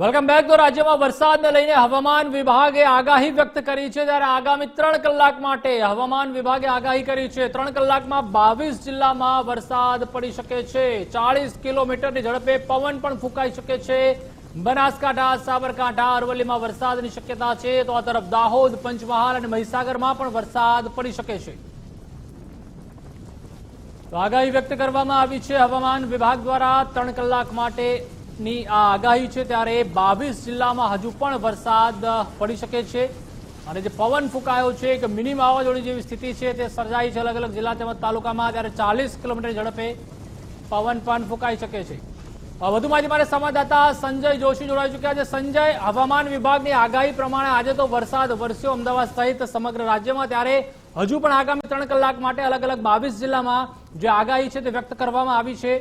Welcome back તો રાજ્યમાં વરસાદને લઈને હવામાન વિભાગે આગાહી વ્યક્ત કરી છે. ત્યારે આગામી ત્રણ કલાક માટે હવામાન વિભાગે આગાહી કરી છે. ત્રણ કલાકમાં બાવીસ જિલ્લામાં વરસાદ પડી શકે છે. ચાળીસ કિલોમીટરની ઝડપે પવન પણ ફૂંકાઈ શકે છે. બનાસકાંઠા, સાબરકાંઠા, અરવલ્લીમાં વરસાદની શક્યતા છે. તો આ તરફ દાહોદ, પંચમહાલ અને મહીસાગરમાં પણ વરસાદ પડી શકે છે. તો આગાહી વ્યક્ત કરવામાં આવી છે. હવામાન વિભાગ દ્વારા ત્રણ કલાક માટેની આ આગાહી છે ત્યારે બાવીસ જિલ્લામાં હજુ પણ વરસાદ પડી શકે છે. અને જે પવન ફૂંકાયો છે, એક મિની વાવાઝોડી જેવી સ્થિતિ છે, તે સર્જાઈ છે અલગ અલગ જિલ્લા તેમજ તાલુકામાં. ત્યારે ચાલીસ કિલોમીટર ઝડપે પવન પણ ફૂંકાઈ શકે છે. વધુ માહિતી મારે સંવાદદાતા સંજય જોશી જોડાઈ ચુક્યા છે. સંજય, હવામાન વિભાગની આગાહી પ્રમાણે આજે તો વરસાદ વરસ્યો અમદાવાદ સહિત સમગ્ર રાજ્યમાં. ત્યારે હજુ પણ આગામી ત્રણ કલાક માટે અલગ અલગ બાવીસ જિલ્લામાં જે આગાહી છે તે વ્યક્ત કરવામાં આવી છે.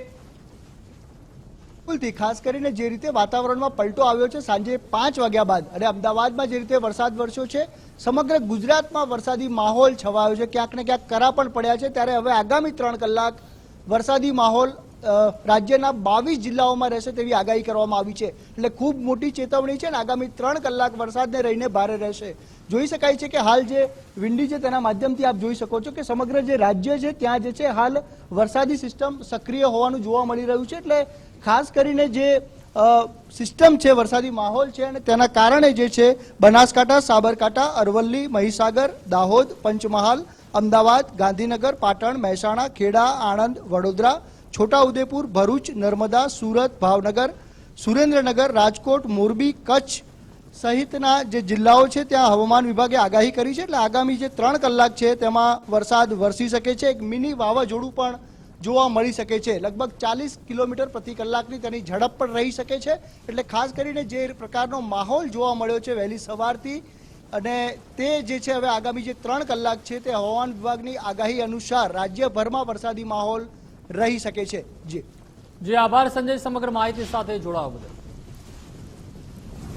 બિલકુલથી ખાસ કરીને જે રીતે વાતાવરણમાં પલટો આવ્યો છે સાંજે પાંચ વાગ્યા બાદ, અને અમદાવાદમાં જે રીતે વરસાદ વરસ્યો છે, સમગ્ર ગુજરાતમાં વરસાદી માહોલ છવાયો છે. ક્યાંક ને ક્યાંક કરા પણ પડ્યા છે. ત્યારે હવે આગામી ત્રણ કલાક વરસાદી માહોલ રાજ્યના બાવીસ જિલ્લાઓમાં રહેશે તેવી આગાહી કરવામાં આવી છે. એટલે ખૂબ મોટી ચેતવણી છે ને આગામી ત્રણ કલાક વરસાદને રહીને ભારે રહેશે. જોઈ શકાય છે કે હાલ જે વિંડી છે તેના માધ્યમથી આપ જોઈ શકો છો કે સમગ્ર જે રાજ્ય છે ત્યાં જે છે હાલ વરસાદી સિસ્ટમ સક્રિય હોવાનું જોવા મળી રહ્યું છે. એટલે ખાસ કરીને જે સિસ્ટમ છે વરસાદી માહોલ છે અને તેના કારણે જે છે બનાસકાંઠા, સાબરકાંઠા, અરવલ્લી, મહીસાગર, દાહોદ, પંચમહાલ, અમદાવાદ, ગાંધીનગર, પાટણ, મહેસાણા, ખેડા, આણંદ, વડોદરા છોટાઉદેપુર, ભરૂચ, નર્મદા, સુરત, ભાવનગર, સુરેન્દ્રનગર, રાજકોટ, મોરબી, કચ્છ સહિતના જે જિલ્લાઓ છે, ત્યાં હવામાન વિભાગે આગાહી કરી છે. એટલે આગામી જે ત્રણ કલાક છે, તેમાં વરસાદ વરસી શકે છે. એક મિની વાવાઝોડું પણ જોવા મળી શકે છે. લગભગ ચાલીસ કિલોમીટર પ્રતિ કલાકની તેની ઝડપ પણ રહી શકે છે. એટલે ખાસ કરીને જે પ્રકારનો માહોલ જોવા મળ્યો છે વહેલી સવારથી અને તે જે છે, હવે આગામી જે ત્રણ કલાક છે, તે હવામાન વિભાગની આગાહી અનુસાર રાજ્યભરમાં વરસાદી માહોલ રહી શકે છે. જી. જે આભાર સંજય સમગ્ર માહિતી સાથે જોડાવા બદલ.